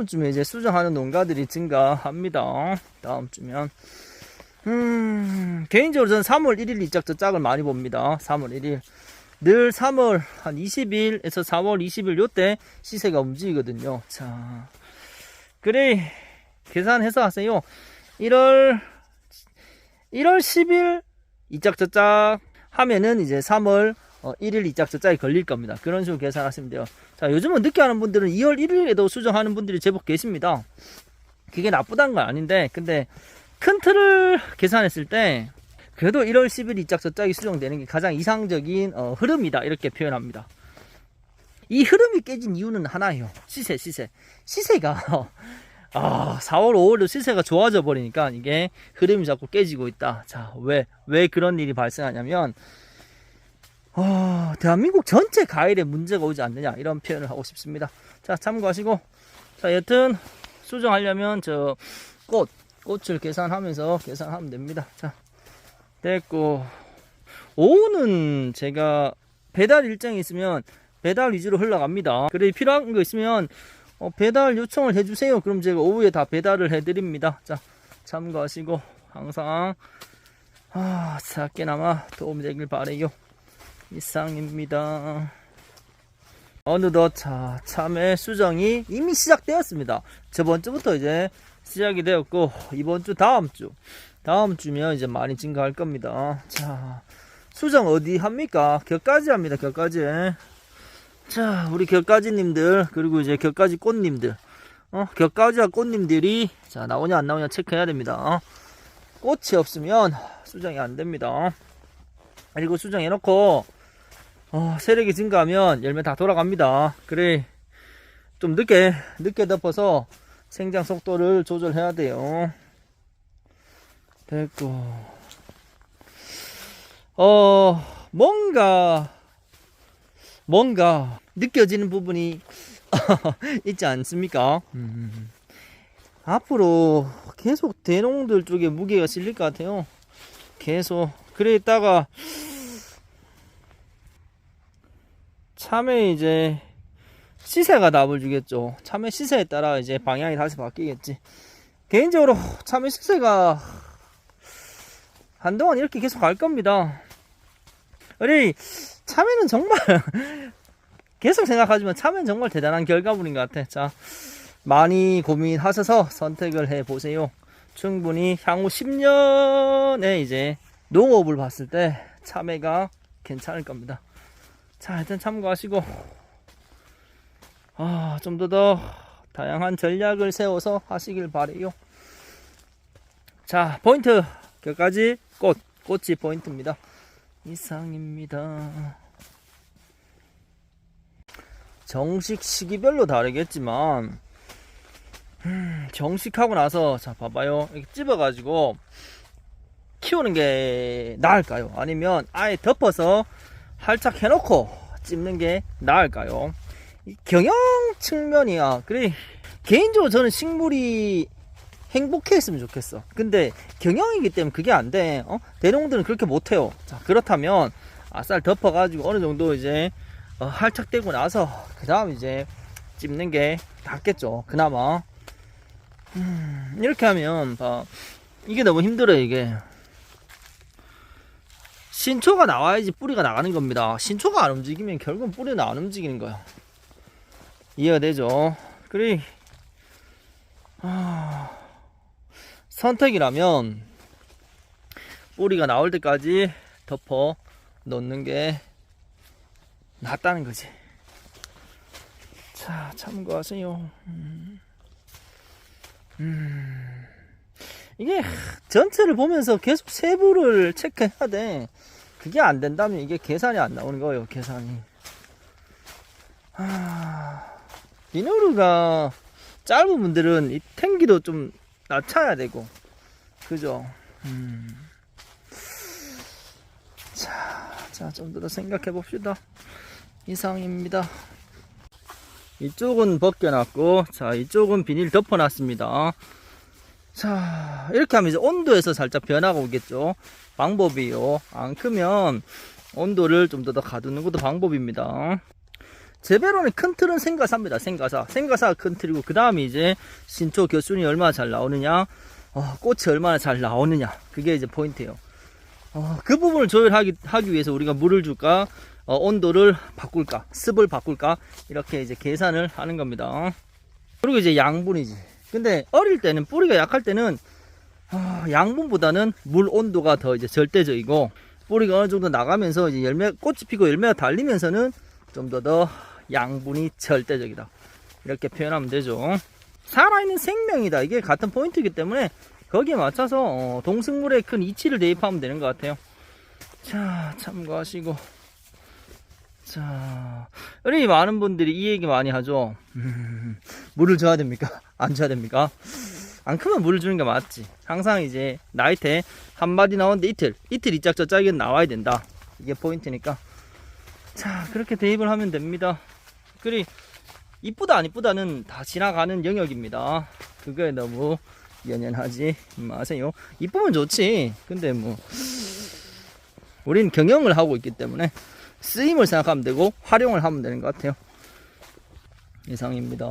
다음 주면 이제 수정하는 농가들이 증가합니다. 다음 주면. 음, 개인적으로 저는 3월 1일 이짝 저 짝을 많이 봅니다. 3월 1일. 늘 3월 한 20일에서 4월 20일 요때 시세가 움직이거든요. 자, 그래, 계산해서 하세요. 1월, 1월 10일 이짝 저짝 하면은 이제 3월 1일 이짝 저짝이 걸릴 겁니다. 그런 식으로 계산하시면 돼요. 자, 요즘은 늦게 하는 분들은 2월 1일에도 수정하는 분들이 제법 계십니다. 그게 나쁘다는 건 아닌데, 근데 큰 틀을 계산했을 때, 그래도 1월 10일 이짝 저짝이 수정되는 게 가장 이상적인 어, 흐름이다. 이렇게 표현합니다. 이 흐름이 깨진 이유는 하나예요. 시세, 시세. 시세가, 아, 4월, 5월로 시세가 좋아져 버리니까 이게 흐름이 자꾸 깨지고 있다. 자, 왜, 왜 그런 일이 발생하냐면, 어, 대한민국 전체 과일에 문제가 오지 않느냐 이런 표현을 하고 싶습니다. 자 참고하시고 자 여튼 수정하려면 저 꽃 꽃을 계산하면서 계산하면 됩니다. 자 됐고 오후는 제가 배달 일정이 있으면 배달 위주로 흘러갑니다. 그래 필요한 거 있으면 어, 배달 요청을 해주세요. 그럼 제가 오후에 다 배달을 해드립니다. 자 참고하시고 항상 아 작게나마 도움이 되길 바래요. 이상입니다. 어느덧 자, 참외 수정이 이미 시작되었습니다. 저번 주부터 이제 시작이 되었고, 이번 주, 다음 주, 다음 주면 이제 많이 증가할 겁니다. 자, 수정 어디 합니까? 격까지 합니다, 격까지. 자, 우리 격까지님들, 그리고 이제 격까지 꽃님들, 어, 격까지와 꽃님들이, 자, 나오냐 안 나오냐 체크해야 됩니다. 어? 꽃이 없으면 수정이 안 됩니다. 그리고 수정해놓고, 어, 세력이 증가하면 열매 다 돌아갑니다. 그래, 좀 늦게, 늦게 덮어서 생장 속도를 조절해야 돼요. 됐고, 어, 뭔가, 뭔가 느껴지는 부분이 있지 않습니까? 음. 앞으로 계속 대농들 쪽에 무게가 실릴 것 같아요. 계속. 그래 있다가 참외 이제 시세가 답을 주겠죠. 참외 시세에 따라 이제 방향이 다시 바뀌겠지. 개인적으로 참외 시세가 한동안 이렇게 계속 갈 겁니다. 우리 참외는 정말 계속 생각하지만 참외는 정말 대단한 결과물인 것 같아. 자, 많이 고민하셔서 선택을 해 보세요. 충분히 향후 10년에 이제 농업을 봤을 때 참외가 괜찮을 겁니다. 자, 일단 참고하시고, 아, 좀 더 더 다양한 전략을 세워서 하시길 바래요. 자, 포인트 여기까지 꽃, 꽃이 포인트입니다. 이상입니다. 정식 시기별로 다르겠지만, 음, 정식하고 나서 자 봐봐요 이렇게 찝어가지고 키우는 게 나을까요? 아니면 아예 덮어서 활짝 해놓고 찝는 게 나을까요? 이 경영 측면이야. 그래 개인적으로 저는 식물이 행복했으면 좋겠어. 근데 경영이기 때문에 그게 안 돼. 어? 대농들은 그렇게 못해요. 자 그렇다면 아쌀 덮어가지고 어느 정도 이제 어, 활착되고 나서 그 다음 이제 찝는 게 낫겠죠. 그나마 음, 이렇게 하면 봐 이게 너무 힘들어 이게 신초가 나와야지 뿌리가 나가는 겁니다. 신초가 안 움직이면 결국은 뿌리는 안 움직이는 거야. 이해가 되죠? 그래. 아, 선택이라면 뿌리가 나올 때까지 덮어 놓는 게 낫다는 거지. 자, 참고하세요. 음. 음. 이게 전체를 보면서 계속 세부를 체크해야 돼. 그게 안 된다면 이게 계산이 안 나오는 거예요, 계산이. 아, 비누르가 짧은 분들은 이 탱기도 좀 낮춰야 되고, 그죠? 음. 자, 자, 좀 더 생각해 봅시다. 이상입니다. 이쪽은 벗겨놨고, 자, 이쪽은 비닐 덮어놨습니다. 자, 이렇게 하면 이제 온도에서 살짝 변화가 오겠죠. 방법이요. 안 크면 온도를 좀더더 가두는 것도 방법입니다. 제배로는 큰 틀은 생가사입니다. 생가사. 생가사가 큰 틀이고, 그 다음에 이제 신초 겨순이 얼마나 잘 나오느냐, 어, 꽃이 얼마나 잘 나오느냐. 그게 이제 포인트예요. 어, 그 부분을 조율하기 하기 위해서 우리가 물을 줄까, 어, 온도를 바꿀까, 습을 바꿀까, 이렇게 이제 계산을 하는 겁니다. 그리고 이제 양분이지. 근데 어릴 때는, 뿌리가 약할 때는, 아, 양분보다는 물 온도가 더 이제 절대적이고, 뿌리가 어느 정도 나가면서 이제 열매, 꽃이 피고 열매가 달리면서는 좀 더 더 양분이 절대적이다. 이렇게 표현하면 되죠. 살아있는 생명이다. 이게 같은 포인트이기 때문에 거기에 맞춰서 어, 동승물에 큰 이치를 대입하면 되는 것 같아요. 자, 참고하시고. 자, 우리 많은 분들이 이 얘기 많이 하죠. 음, 물을 줘야 됩니까? 안 줘야 됩니까? 안 크면 물을 주는 게 맞지. 항상 이제 나이테 한 마디 나오는데 이틀, 이틀 이짝 저짝이 나와야 된다. 이게 포인트니까. 자, 그렇게 대입을 하면 됩니다. 그리 이쁘다 안 이쁘다는 다 지나가는 영역입니다. 그거에 너무 연연하지 마세요. 이쁘면 좋지. 근데 뭐 우린 경영을 하고 있기 때문에 쓰임을 생각하면 되고 활용을 하면 되는 것 같아요. 이상입니다.